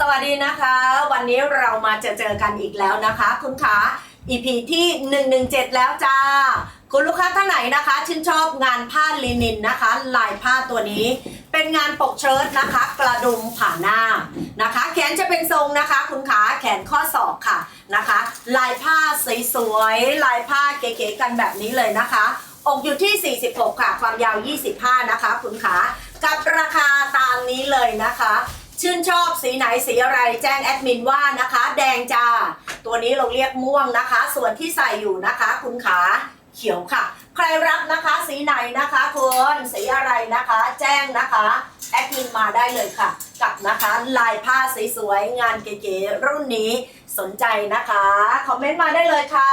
สวัสดีนะคะ วันนี้เรามาเจอเจอกันอีกแล้วนะคะ คุณคะ EP ที่ 117 แล้วจ้า คุณลูกค้าท่านไหนนะคะ ชื่นชอบงานผ้าลินินนะคะ ลายผ้าตัวนี้ เป็นงานปกเชิ้ตนะคะ กระดุมผ่าหน้านะคะ แขนจะเป็นทรงนะคะ คุณขาแขนข้อศอกค่ะนะคะ ลายผ้าสวยๆลายผ้าเก๋ๆกันแบบนี้เลยนะคะอกอยู่ที่ 46 ค่ะ ความยาว 25 นะคะ คุณขา กับราคาตามนี้เลยนะคะ ชื่นชอบสีไหนสีอะไรแจ้งแอดมินว่านะคะ แดงจ้า ตัวนี้เราเรียกม่วงนะคะ ส่วนที่ใส่อยู่นะคะ คุณขาเขียวค่ะ ใครรับนะคะสีไหนนะคะคุณสีอะไรนะคะ แจ้งนะคะแอดมินมาได้เลยค่ะ กับนะคะลายผ้าสวยๆงานเก๋ๆรุ่นนี้สนใจนะคะ คอมเมนต์มาได้เลยค่ะ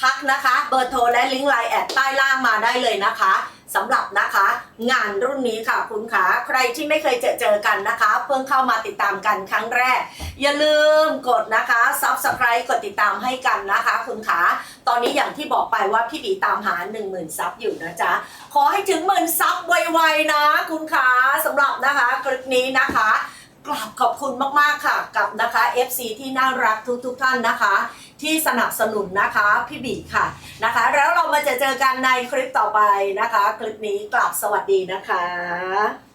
ทักนะคะ เบอร์โทรและลิงก์ไลน์แอดใต้ล่างมาได้เลยนะคะสำหรับนะคะ งานรุ่นนี้ค่ะคุณขาใครที่ไม่เคยเจอเจอกันนะคะ เพิ่งเข้ามาติดตามกันครั้งแรก อย่าลืมกดนะคะ subscribe กดติดตามให้กันนะคะ คุณขาตอนนี้อย่างที่บอกไปว่าพี่บีตามหา 1 0,000ซับอยู่นะจ๊ะ ขอให้ถึงหมื่นซับไวๆนะ คุณขาสำหรับนะคะคลิปนี้นะคะกราบขอบคุณมากๆค่ะกับนะคะ FC ที่น่ารักทุกๆท่านนะคะ ที่สนับสนุนนะคะพี่บีค่ะนะคะ แล้วเรามาจะเจอกันในคลิปต่อไปนะคะ คลิปนี้กลับสวัสดีนะคะ